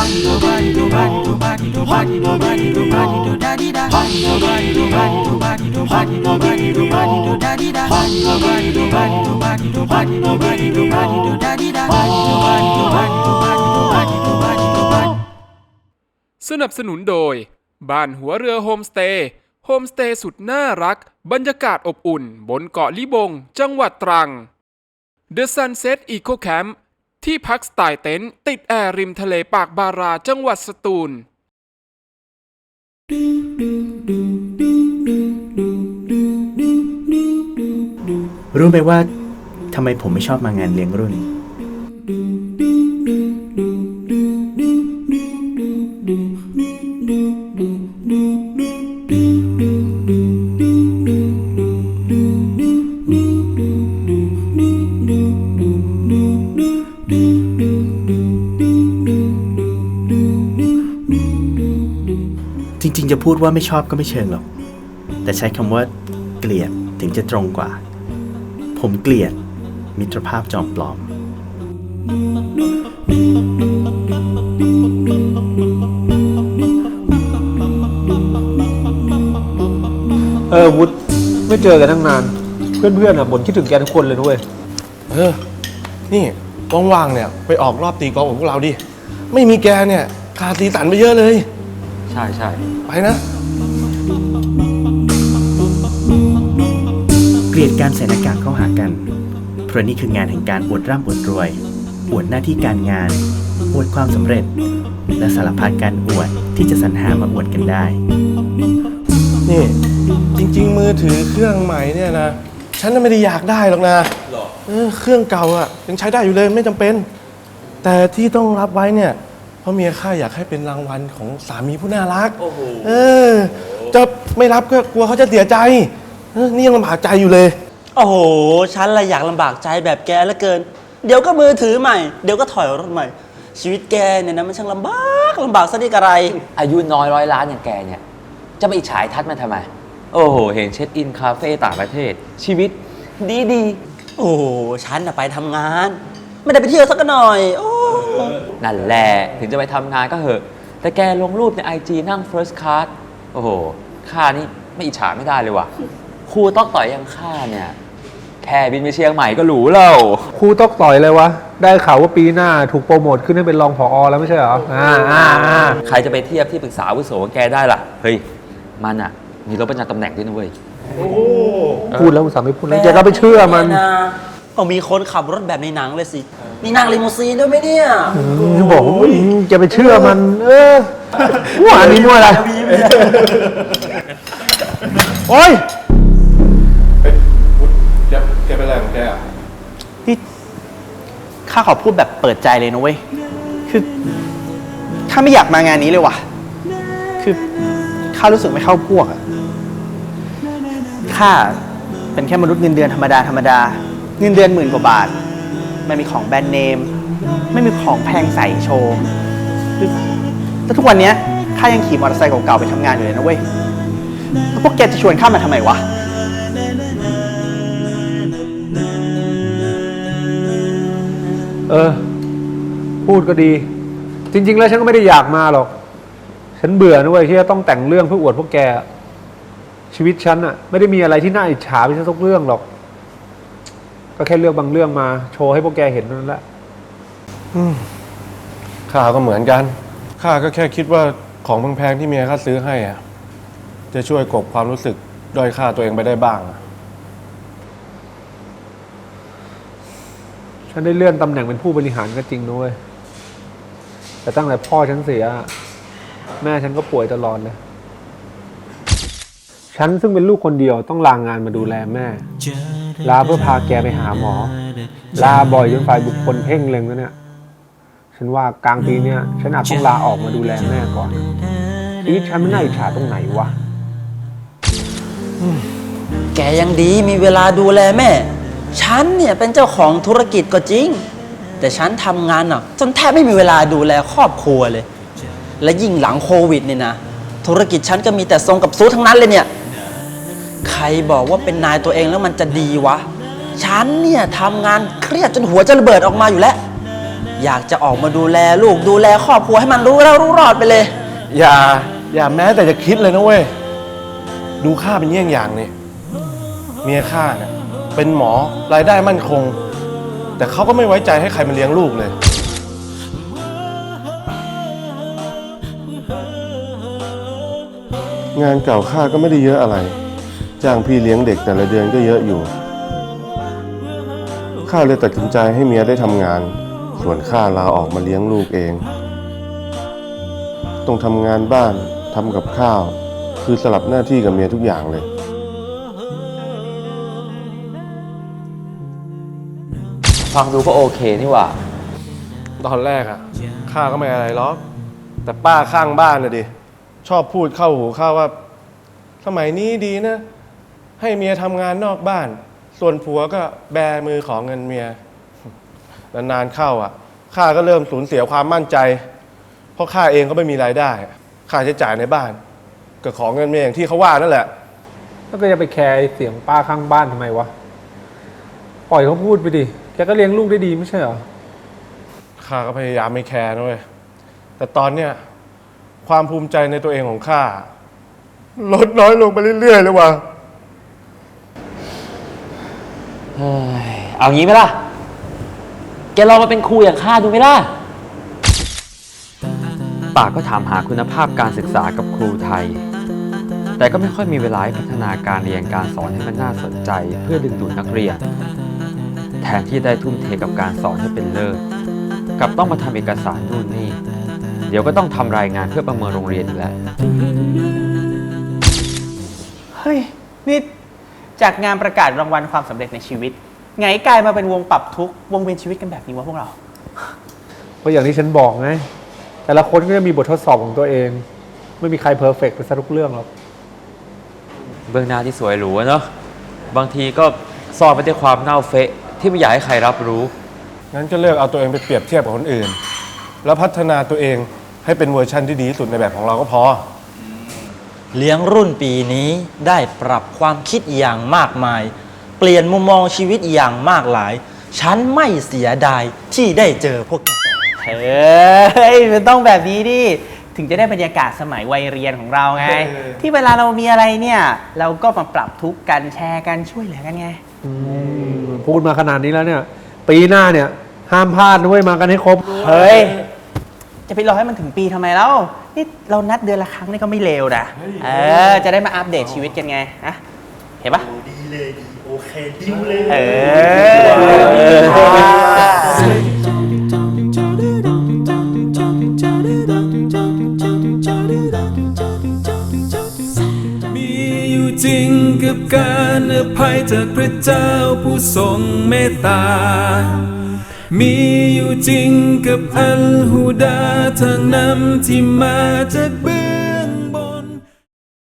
สนับสนุนโดย บ้านหัวเรือโฮมสเตย์โฮมสเตย์สุดน่ารัก บรรยากาศอบอุ่น บนเกาะลิบง จังหวัดตรัง The Sunset Eco Camp ที่พักสไตล์เต็นท์ติดแอร์ริมทะเลปากบาราจังหวัดสตูล รู้ไหมว่าทำไมผมไม่ชอบมางานเลี้ยงรุ่น จริง ๆ จะพูดว่าไม่ชอบก็ไม่เชิงหรอก แต่ใช้คำว่าเกลียดถึงจะตรงกว่า ผมเกลียดมิตรภาพจอมปลอม เออวุฒไม่เจอกันตั้งนาน เพื่อนๆอะบ่นคิดถึงแกทุกคนเลยด้วย เออ นี่ว่างๆเนี่ย ไปออกรอบตีกอล์ฟของพวกเราดิ ไม่มีแกเนี่ยขาดตีตันไปเยอะเลย ใช่ใช่ไปนะ เกลียดการใส่หน้ากากเข้าหากัน เพราะนี่คืองานแห่งการอวดร่ำอวดรวย อวดหน้าที่การงาน อวดความสำเร็จ และสารพัดการอวดที่จะสรรหามาอวดกันได้ นี่จริง ๆ มือถือเครื่องใหม่เนี่ยนะ ฉันน่ะไม่ได้อยากได้หรอกนะเออเครื่องเก่าอะยังใช้ได้อยู่เลยไม่จำเป็น แต่ที่ต้องรับไว้เนี่ย เพราะเมียข้าอยากให้เป็นรางวัลของสามีผู้น่ารักเออ จะไม่รับก็กลัวเขาจะเสียใจเออนี่ยังลำบากใจอยู่เลย โอ้โห ฉันละอยากลำบากใจแบบแกเหลือเกิน เดี๋ยวก็มือถือใหม่ เดี๋ยวก็ถอยรถใหม่ ชีวิตแกเนี่ยนะมันช่างลำบากลำบากซะดีกระไร อายุน้อยร้อยล้านอย่างแกเนี่ย จะไปอิจฉายทัดมันทำไม โอ้โห เห็นเช็คอินคาเฟ่ต่างประเทศ ชีวิตดีดีโอ้โหฉันน่ะไปทำงาน ไม่ได้ไปเที่ยวสักหน่อย โอ้ๆ นั่นแหละถึงจะไปทำงานก็เหอะ แต่แกลงรูปในไอจีนั่ง first class โอ้โหข้านี่ไม่อิจฉาไม่ได้เลยว่ะครูต้องต่อยอยังข้าเนี่ย แค่บินไปเชียงใหม่ก็หรูแล้วครูตอกต่อยเลยวะ ได้ข่าวว่าปีหน้าถูกโปรโมทขึ้นให้เป็นรองผออแล้วไม่ใช่เหรอ อ่าอ่าอ่าใครจะไปเทียบที่ปรึกษาอาวุโสกับแกได้ล่ะ เฮ้ย มันอะมีรถประจำตำแหน่งด้วยนะเว้ย พูดแล้วอุตส่าห์ไม่พูดแล้วแกก็ไปเชื่อมันแนะเอามีคนขับรถแบบในหนังเลยสิ นี่นั่งลิมูซีนด้วยไหมเนี่ยจะบอกว่าอืมจะไปเชื่อมัน เออว่าอันนี้มั่วอะไร โอ้ยแกแกเป็นอะไรของแกอะนี่ข้าขอพูดแบบเปิดใจเลยนะเว้ย คือข้าไม่อยากมางานนี้เลยว่ะ คือข้ารู้สึกไม่เข้าพวกอะข้าเป็นแค่มนุษย์เงินเดือนธรรมดาธรรมดา เงินเดือนหมื่นกว่าบาท ไม่มีของแบรนด์เนม ไม่มีของแพงใส่โชว์แล้วทุกวันนี้ข้ายังขี่มอเตอร์ไซค์เก่าๆไปทำงานอยู่เลยนะเว้ยแล้วพวกแกจะชวนข้ามาทำไมวะ เออ พูดก็ดี จริง ๆ แล้วฉันก็ไม่ได้อยากมาหรอก ฉันเบื่อนะเว้ยที่จะต้องแต่งเรื่องเพื่ออวดพวกแก ชีวิตฉันอะไม่ได้มีอะไรที่น่าอิจฉาไปสักเรื่องหรอก ก็แค่เลือกบางเรื่องมาโชว์ให้พวกแกเห็นเท่านั้นแหละข้าก็เหมือนกัน ข้าก็แค่คิดว่าของแพงๆที่เมียข้าซื้อให้อะจะช่วยกลบความรู้สึกด้อยค่าตัวเองไปได้บ้างอะฉันได้เลื่อนตำแหน่งเป็นผู้บริหารก็จริงนะเว้ยแต่ตั้งแต่พ่อฉันเสีย แม่ฉันก็ป่วยตลอดเลยฉันซึ่งเป็นลูกคนเดียวต้องลางงานมาดูแลแม่ ลาเพื่อพาแกไปหาหมอ ลาบ่อยจนฝ่ายบุคคลเพ่งเล็งแล้วเนี่ยฉันว่ากลางปีเนี้ยฉันอาจต้องลาออกมาดูแลแม่ก่อนชีวิตฉันไม่น่าอิจฉาตรงไหนวะแกยังดีมีเวลาดูแลแม่ ฉันเนี่ยเป็นเจ้าของธุรกิจก็จริง แต่ฉันทำงานหนักจนแทบไม่มีเวลาดูแลครอบครัวเลย และยิ่งหลังโควิดเนี่ยนะ ธุรกิจฉันก็มีแต่ทรงกับซูทั้งนั้นเลยเนี่ย ใครบอกว่าเป็นนายตัวเองแล้วมันจะดีวะ ฉันเนี่ยทำงานเครียดจนหัวจะระเบิดออกมาอยู่แล้ว อยากจะออกมาดูแลลูกดูแลครอบครัวให้มันรู้แล้วรู้รอดไปเลย อย่า อย่าแม้แต่จะคิดเลยนะเว้ย ดูข้าเป็นเยี่ยงอย่างนี่เมียข้าเนี่ยเป็นหมอรายได้มั่นคง แต่เขาก็ไม่ไว้ใจให้ใครมาเลี้ยงลูกเลย งานเก่าข้าก็ไม่ได้เยอะอะไร จ้างพี่เลี้ยงเด็กแต่ละเดือนก็เยอะอยู่ ข้าเลยตัดสินใจให้เมียได้ทำงาน ส่วนข้าลาออกมาเลี้ยงลูกเอง ต้องทำงานบ้านทำกับข้าว คือสลับหน้าที่กับเมียทุกอย่างเลย ฟังดูก็โอเคนี่หว่า ตอนแรกอะข้าก็ไม่อะไรหรอก แต่ป้าข้างบ้านน่ะดิ ชอบพูดเข้าหูข้าว่า สมัยนี้ดีนะ ให้เมียทำงานนอกบ้าน ส่วนผัวก็แบมือขอเงินเมียนานๆเข้าอะข้าก็เริ่มสูญเสียความมั่นใจ เพราะข้าเองก็ไม่มีรายได้ค่าใช้จ่ายในบ้าน ก็ขอเงินเมียอย่างที่เขาว่านั่นแหละ แล้วก็จะไปแคร์ไอ้เสียงป้าข้างบ้านทำไมวะ ปล่อยเขาพูดไปดิ แกก็เลี้ยงลูกได้ดีไม่ใช่เหรอ ข้าก็พยายามไม่แคร์นะเว้ยแต่ตอนเนี้ยความภูมิใจในตัวเองของข้าลดน้อยลงไปเรื่อยๆเลยว่ะ เฮ้ยเอางี้ไหมล่ะ แกลองมาเป็นครูอย่างข้าดูไหมล่ะ ปากก็ถามหาคุณภาพการศึกษากับครูไทย แต่ก็ไม่ค่อยมีเวลาให้พัฒนาการเรียนการสอนให้มันน่าสนใจ เพื่อดึงดูดนักเรียน แทนที่ได้ทุ่มเทกับการสอนให้เป็นเลิศกลับต้องมาทำเอกสารนู่นนี่ เดี๋ยวก็ต้องทำรายงานเพื่อประเมินโรงเรียนอีกแล้ว เฮ้ย นี่ จากงานประกาศรางวัลความสำเร็จในชีวิต ไงกลายมาเป็นวงปรับทุกข์วงเวียนชีวิตกันแบบนี้วะพวกเราเพราะอย่างที่ฉันบอกไง แต่ละคนก็จะมีบททดสอบของตัวเอง ไม่มีใครเพอร์เฟกต์ไปซะทุกเรื่องหรอก เบื้องหน้าที่สวยหรูอะเนาะบางทีก็ซ่อนไปด้วยความเน่าเฟะ ที่ไม่อยากให้ใครรับรู้ งั้นก็เลิกเอาตัวเองไปเปรียบเทียบกับคนอื่น แล้วพัฒนาตัวเองให้เป็นเวอร์ชันที่ดีที่สุดในแบบของเราก็พอ เลี้ยงรุ่นปีนี้ได้ปรับความคิดอย่างมากมาย เปลี่ยนมุมมองชีวิตอย่างมากหลาย ฉันไม่เสียดายที่ได้เจอพวกแกเฮ้ยมันต้องแบบนี้ดิ ถึงจะได้บรรยากาศสมัยวัยเรียนของเราไง ที่เวลาเรามีอะไรเนี่ย เราก็มาปรับทุกข์กันแชร์กันช่วยเหลือกันไง พูดมาขนาดนี้แล้วเนี่ย ปีหน้าเนี่ย ห้ามพลาดนะเว้ยมากันให้ครบ เฮ้ย จะไปรอให้มันถึงปีทำไมแล้วนี่เรานัดเดือนละครั้งนี่ก็ไม่เลวนะเออจะได้มาอัปเดตชีวิตกันไงอะเห็นปะดีเลยดีโอเคดีเลยเออ มีอยู่จริงกับการอภัยจากพระเจ้าผู้ทรงเมตตา มีอยู่จริงกับอัลฮูดาทางนำที่มาจากเบื้